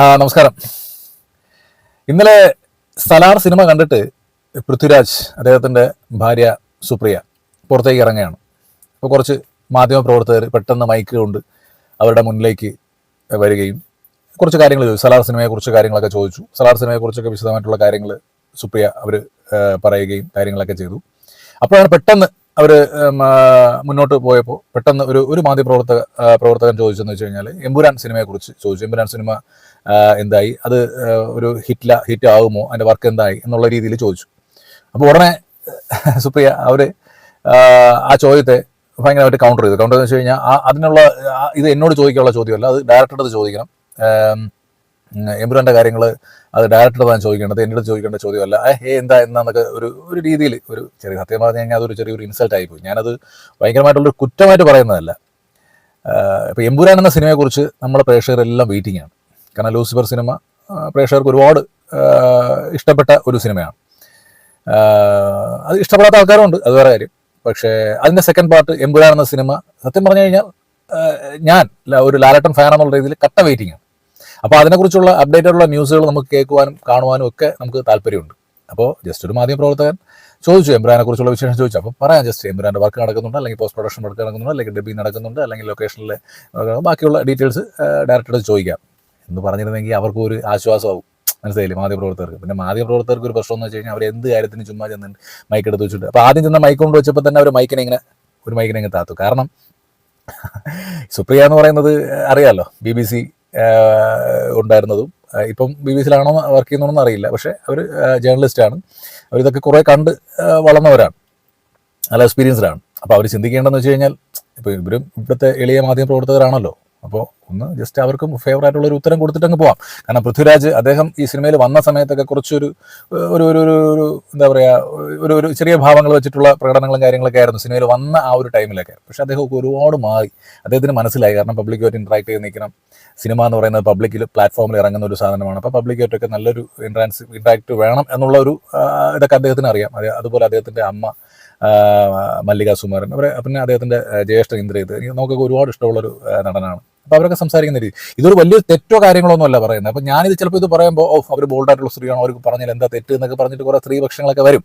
നമസ്കാരം. ഇന്നലെ സലാർ സിനിമ കണ്ടിട്ട് പൃഥ്വിരാജ് അദ്ദേഹത്തിന്റെ ഭാര്യ സുപ്രിയ പുറത്തേക്ക് ഇറങ്ങുകയാണ്. അപ്പോൾ കുറച്ച് മാധ്യമപ്രവർത്തകർ പെട്ടെന്ന് മൈക്ക് കൊണ്ട് അവരുടെ മുന്നിലേക്ക് വരികയും കുറച്ച് കാര്യങ്ങൾ ചോദിച്ചു. സലാർ സിനിമയെക്കുറിച്ച് കാര്യങ്ങളൊക്കെ ചോദിച്ചു. സലാർ സിനിമയെക്കുറിച്ചൊക്കെ വിശദമായിട്ടുള്ള കാര്യങ്ങൾ സുപ്രിയ അവർ പറയുകയും കാര്യങ്ങളൊക്കെ ചെയ്തു. അപ്പോഴാണ് പെട്ടെന്ന് അവർ മുന്നോട്ട് പോയപ്പോൾ പെട്ടെന്ന് ഒരു ഒരു മാധ്യമപ്രവർത്തക പ്രവർത്തകൻ ചോദിച്ചെന്ന് വെച്ച് കഴിഞ്ഞാൽ എമ്പുരാൻ സിനിമയെക്കുറിച്ച് ചോദിച്ചു. എമ്പുരാൻ സിനിമ എന്തായി? അത് ഒരു ഹിറ്റില ഹിറ്റ് ആകുമോ അതിന്റെ വർക്ക് എന്തായി? എന്നുള്ള രീതിയിൽ ചോദിച്ചു. അപ്പോൾ ഉടനെ സുപ്രിയ അവർ ആ ചോദ്യത്തെ ഭയങ്കരമായിട്ട് കൗണ്ടർ ചെയ്തു. കൗണ്ടർ എന്ന് വെച്ച് കഴിഞ്ഞാൽ അതിനുള്ള ഇത് എന്നോട് ചോദിക്കാനുള്ള ചോദ്യമല്ല അത് ഡയറക്ടറുടെ ചോദിക്കണം. ഉം, കാര്യങ്ങൾ അത് ഡയറക്ടർ താൻ ചോദിക്കേണ്ടത്? അടുത്ത് ചോദിക്കേണ്ട ചോദ്യമല്ല. ഏ എന്താ എന്നൊക്കെ ഒരു ഒരു രീതിയിൽ ഒരു ചെറിയ സത്യം പറഞ്ഞു കഴിഞ്ഞാൽ അതൊരു ചെറിയൊരു ഇൻസൾട്ട് ആയിപ്പോയി ഞാനത് ഭയങ്കരമായിട്ടുള്ളൊരു കുറ്റമായിട്ട് പറയുന്നതല്ല. ഇപ്പോൾ എംബുരാൻ എന്ന സിനിമയെക്കുറിച്ച് നമ്മുടെ പ്രേക്ഷകരെല്ലാം വെയിറ്റിംഗ് ആണ്. കാരണം ലൂസിഫർ സിനിമ പ്രേക്ഷകർക്ക് ഒരുപാട് ഇഷ്ടപ്പെട്ട ഒരു സിനിമയാണ്. അത് ഇഷ്ടപ്പെടാത്ത ആൾക്കാരുണ്ട് അത് വേറെ കാര്യം. പക്ഷേ അതിന്റെ സെക്കൻഡ് പാർട്ട് എംബുരാൻ എന്ന സിനിമ സത്യം പറഞ്ഞു കഴിഞ്ഞാൽ ഞാൻ ഒരു ലാലട്ടൻ ഫാൻ എന്നുള്ള രീതിയിൽ കട്ട വെയിറ്റിംഗ് ആണ്. അപ്പോൾ അതിനെക്കുറിച്ചുള്ള അപ്ഡേറ്റ് ആയിട്ടുള്ള ന്യൂസുകൾ നമുക്ക് കേൾക്കുവാനും കാണുവാനും ഒക്കെ നമുക്ക് താല്പര്യമുണ്ട്. അപ്പോൾ ജസ്റ്റ് ഒരു മാധ്യമ പ്രവർത്തകൻ ചോദിച്ചു എംബ്രാനെ കുറിച്ചുള്ള വിശേഷം ചോദിച്ചു. അപ്പോൾ പറയാം ജസ്റ്റ് എംബ്രാന്റെ വർക്ക് നടക്കുന്നുണ്ട് അല്ലെങ്കിൽ പോസ്റ്റ് പ്രൊഡക്ഷൻ വർക്ക് നടക്കുന്നുണ്ട് അല്ലെങ്കിൽ ഡബിങ് നടക്കുന്നുണ്ട് അല്ലെങ്കിൽ ലൊക്കേഷനിലെ ബാക്കിയുള്ള ഡീറ്റെയിൽസ് ഡയറക്ടർ ചോദിക്കാം. എന്ന് പറഞ്ഞിരുന്നെങ്കിൽ അവർക്കും ഒരു ആശ്വാസമാവും. മനസ്സിലായില്ലേ? മാധ്യമപ്രവർത്തകർക്ക് പിന്നെ മാധ്യമപ്രവർത്തകർക്ക് ഒരു പ്രശ്നം എന്ന് വെച്ച് കഴിഞ്ഞാൽ അവർ എന്ത് കാര്യത്തിന് ചുമ്മാ ചെന്ന് മൈക്ക് എടുത്ത് വെച്ചിട്ട് അപ്പോൾ ആദ്യം ചെന്ന മൈക്ക് കൊണ്ട് വെച്ചപ്പോൾ തന്നെ അവർ മൈക്കിനെ ഇങ്ങനെ ഒരു മൈക്കിനെ ഇങ്ങനെ താത്തു. കാരണം സുപ്രിയ എന്ന് പറയുന്നത് അറിയാമല്ലോ ബി ബി സി ഉണ്ടായിരുന്നതും. ഇപ്പം ബി ബി സിയിലാണോ വർക്ക് ചെയ്യുന്നതെന്ന് അറിയില്ല. പക്ഷേ അവർ ജേർണലിസ്റ്റാണ് അവരിതൊക്കെ കുറേ കണ്ട് വളർന്നവരാണ്. നല്ല എക്സ്പീരിയൻസ്ഡാണ് അപ്പോൾ അവർ ചിന്തിക്കേണ്ടതെന്ന് വെച്ച് കഴിഞ്ഞാൽ ഇപ്പോൾ ഇവരും ഇവിടുത്തെ എളിയ മാധ്യമ പ്രവർത്തകരാണല്ലോ. അപ്പോൾ ഒന്ന് ജസ്റ്റ് അവർക്കും ഫേവർ ആയിട്ടുള്ള ഒരു ഉത്തരം കൊടുത്തിട്ട് അങ്ങ് പോവാം. കാരണം പൃഥ്വിരാജ് അദ്ദേഹം ഈ സിനിമയിൽ വന്ന സമയത്തൊക്കെ കുറച്ചൊരു ഒരു ഒരു ഒരു ഒരു എന്താ പറയുക ഒരു ഒരു ചെറിയ ഭാവങ്ങൾ വെച്ചിട്ടുള്ള പ്രകടനങ്ങളും കാര്യങ്ങളൊക്കെ ആയിരുന്നു സിനിമയിൽ വന്ന ആ ഒരു ടൈമിലൊക്കെ. പക്ഷെ അദ്ദേഹം ഒക്കെ ഒരുപാട് മാറി. അദ്ദേഹത്തിന് മനസ്സിലായി. കാരണം പബ്ലിക്കുമായിട്ട് ഇൻട്രാക്ട് ചെയ്ത് നിൽക്കണം. സിനിമ എന്ന് പറയുന്നത് പബ്ലിക്കിൽ പ്ലാറ്റ്ഫോമിൽ ഇറങ്ങുന്ന ഒരു സാധനമാണ്. അപ്പോൾ പബ്ലിക്കുമായിട്ടൊക്കെ നല്ലൊരു ഇൻട്രാൻസ് ഇൻട്രാക്ട് വേണം എന്നുള്ള ഒരു ഇതൊക്കെ അദ്ദേഹത്തിന് അറിയാം. അതെ അതുപോലെ അദ്ദേഹത്തിന്റെ അമ്മ മല്ലികാ സുമാരൻ. അവരെ പിന്നെ അദ്ദേഹത്തിന്റെ ജ്യേഷ്ഠ ഇന്ദ്രജിത്ത്. നമുക്കൊക്കെ ഒരുപാട് ഇഷ്ടമുള്ളൊരു നടനാണ്. അപ്പോൾ അവരൊക്കെ സംസാരിക്കുന്ന രീതി. ഇതൊരു വലിയ തെറ്റോ കാര്യങ്ങളൊന്നും അല്ല പറയുന്നത്. അപ്പോൾ ഞാനിത് ചിലപ്പോൾ ഇത് പറയുമ്പോൾ ഓ അവർ ബോൾഡായിട്ടുള്ള സ്ത്രീയാണ്? അവർക്ക് പറഞ്ഞാൽ എന്താ തെറ്റ് എന്നൊക്കെ പറഞ്ഞിട്ട് കുറേ സ്ത്രീപക്ഷങ്ങളൊക്കെ വരും.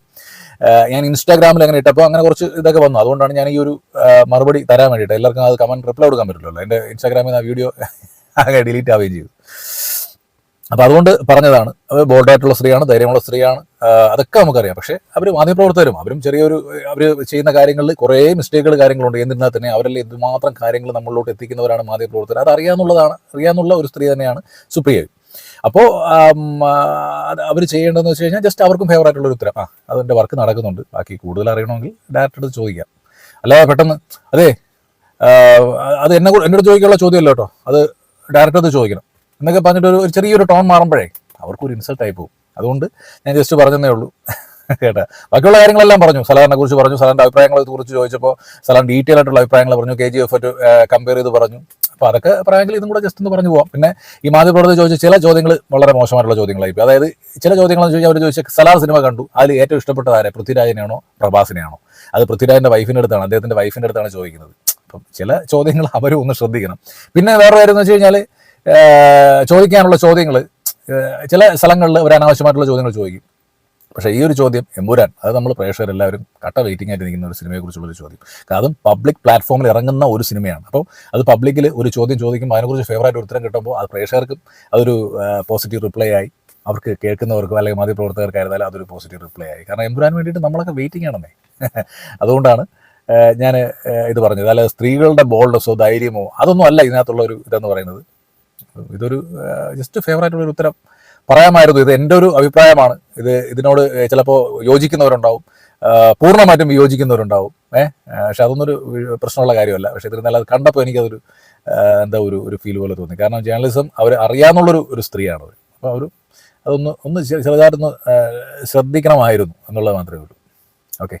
ഞാൻ ഇൻസ്റ്റാഗ്രാമിൽ അങ്ങനെ ഇട്ടപ്പോൾ അങ്ങനെ കുറച്ച് ഇതൊക്കെ വന്നു. അതുകൊണ്ടാണ് ഞാൻ ഈ ഒരു മറുപടി തരാൻ വേണ്ടിയിട്ട് എല്ലാവർക്കും അത് കമന്റ് റിപ്ലൈ കൊടുക്കാൻ പറ്റില്ലല്ലോ. എന്റെ ഇൻസ്റ്റാഗ്രാമിൽ നിന്ന് ആ വീഡിയോ അങ്ങനെ ഡിലീറ്റ് ആവുകയും ചെയ്തു. അപ്പോൾ അതുകൊണ്ട് പറഞ്ഞതാണ് ബോൾഡായിട്ടുള്ള സ്ത്രീയാണ് ധൈര്യമുള്ള സ്ത്രീയാണ് അതൊക്കെ നമുക്കറിയാം. പക്ഷേ അവർ മാധ്യമപ്രവർത്തകരും അവരും ചെറിയൊരു അവർ ചെയ്യുന്ന കാര്യങ്ങളിൽ കുറേ മിസ്റ്റേക്കുകൾ കാര്യങ്ങളുണ്ട്. എന്നിരുന്നാൽ തന്നെ അവരെല്ലാം എന്തുമാത്രം കാര്യങ്ങൾ നമ്മളിലോട്ട് എത്തിക്കുന്നവരാണ് മാധ്യമപ്രവർത്തകർ. അത് അറിയാന്നുള്ളതാണ് അറിയാന്നുള്ള ഒരു സ്ത്രീ തന്നെയാണ് സുപ്രിയ. അപ്പോൾ അവർ ചെയ്യേണ്ടതെന്ന് വെച്ച് കഴിഞ്ഞാൽ ജസ്റ്റ് അവർക്കും ഒരു ഉത്തരം. ആ അതിന്റെ വർക്ക് നടക്കുന്നുണ്ട്. ബാക്കി കൂടുതൽ അറിയണമെങ്കിൽ ഡയറക്ടർ ചോദിക്കാം. അല്ലാതെ പെട്ടെന്ന് അതെ അത് എന്നെ എന്നോട് ചോദിക്കാനുള്ള ചോദ്യമല്ല കേട്ടോ. അത് ഡയറക്ടർ ചോദിക്കണം. എന്നൊക്കെ പറഞ്ഞിട്ട് ഒരു ചെറിയൊരു ടോൺ മാറുമ്പോഴേ അവർക്കൊരു ഇൻസൾട്ട് ആയി പോകും അതുകൊണ്ട് ഞാൻ ജസ്റ്റ് പറഞ്ഞതേ ഉള്ളൂ. കേട്ടാ? ബാക്കിയുള്ള കാര്യങ്ങളെല്ലാം പറഞ്ഞു. സലാറിനെ കുറിച്ച് പറഞ്ഞു. സലാറിന്റെ അഭിപ്രായങ്ങളെ കുറിച്ച് ചോദിച്ചപ്പോൾ സലാൻ ഡീറ്റെയിൽ ആയിട്ടുള്ള അഭിപ്രായങ്ങൾ പറഞ്ഞു. കെ ജി എഫ് കമ്പയർ ചെയ്ത് പറഞ്ഞു. അപ്പോൾ അതൊക്കെ പറയാമെങ്കിൽ ഇതും കൂടെ ജസ്റ്റ് ഒന്ന് പറഞ്ഞു പോവാം. പിന്നെ ഈ മാധ്യമപ്രവർത്തകർ ചോദിച്ച ചില ചോദ്യങ്ങൾ വളരെ മോശമായിട്ടുള്ള ചോദ്യങ്ങളായി അതായത് ചില ചോദ്യങ്ങളെന്ന് ചോദിച്ചാൽ അവർ ചോദിച്ച സലാർ സിനിമ കണ്ടു. അതിൽ ഏറ്റവും ഇഷ്ടപ്പെട്ട ആരെ? പൃഥ്വിരാജിനെയാണോ? പ്രഭാസിനെയാണോ? അത് പൃഥ്വിരാജിന്റെ വൈഫിന്റെ അടുത്താണ്. അദ്ദേഹത്തിന്റെ വൈഫിന്റെ അടുത്താണ് ചോദിക്കുന്നത്. അപ്പം ചില ചോദ്യങ്ങൾ അവരും ഒന്ന് ശ്രദ്ധിക്കണം. പിന്നെ വേറെ കാര്യം എന്ന് വെച്ച് കഴിഞ്ഞാൽ ചോദിക്കാനുള്ള ചോദ്യങ്ങൾ ചില സ്ഥലങ്ങളിൽ ഒരു അനാവശ്യമായിട്ടുള്ള ചോദ്യങ്ങൾ ചോദിക്കും. പക്ഷേ ഈ ഒരു ചോദ്യം എമ്പുരാൻ അത് നമ്മൾ പ്രേക്ഷകരെല്ലാവരും കട്ട വെയിറ്റിംഗ് ആയിട്ട് നിൽക്കുന്ന ഒരു സിനിമയെക്കുറിച്ചുള്ളൊരു ചോദ്യം. അതും പബ്ലിക് പ്ലാറ്റ്ഫോമിൽ ഇറങ്ങുന്ന ഒരു സിനിമയാണ്. അപ്പോൾ അത് പബ്ലിക്കിൽ ഒരു ചോദ്യം ചോദിക്കുമ്പോൾ അതിനെക്കുറിച്ച് ഫേവറായിട്ട് ഉത്തരം കിട്ടുമ്പോൾ അത് പ്രേക്ഷകർക്കും അതൊരു പോസിറ്റീവ് റിപ്ലൈ ആയി. അവർക്ക് കേൾക്കുന്നവർക്കും അല്ലെങ്കിൽ മാധ്യമപ്രവർത്തകർക്കായിരുന്നാലും അതൊരു പോസിറ്റീവ് റിപ്ലൈ ആയി. കാരണം എമ്പുരാൻ വേണ്ടിയിട്ട് നമ്മളൊക്കെ വെയിറ്റിംഗ് ആണെന്നേ. അതുകൊണ്ടാണ് ഞാൻ ഇത് പറഞ്ഞത്. അല്ലാതെ സ്ത്രീകളുടെ ബോൾഡസോ ധൈര്യമോ അതൊന്നും അല്ല ഇതിനകത്തുള്ള ഒരു ഇതെന്ന് പറയുന്നത്. ഇതൊരു ജസ്റ്റ് ഫേവറായിട്ടുള്ള ഒരു ഉത്തരം പറയാമായിരുന്നു. ഇത് എന്റെ ഒരു അഭിപ്രായമാണ്. ഇത് ഇതിനോട് ചിലപ്പോൾ യോജിക്കുന്നവരുണ്ടാവും. പൂർണമായിട്ടും വിയോജിക്കുന്നവരുണ്ടാവും. ഏഹ് പക്ഷെ അതൊന്നൊരു പ്രശ്നമുള്ള കാര്യമല്ല. പക്ഷെ ഇതിരുന്നാൽ അത് കണ്ടപ്പോൾ എനിക്കതൊരു എന്താ ഒരു ഒരു ഫീൽ പോലെ തോന്നി. കാരണം ജേർണലിസം അവർ അറിയാമെന്നുള്ളൊരു ഒരു സ്ത്രീയാണ് അപ്പോൾ അവർ അതൊന്ന് ഒന്ന് ചെറുതായിട്ടൊന്ന് ശ്രദ്ധിക്കണമായിരുന്നു എന്നുള്ളത് മാത്രമേ ഉള്ളൂ. ഓക്കെ.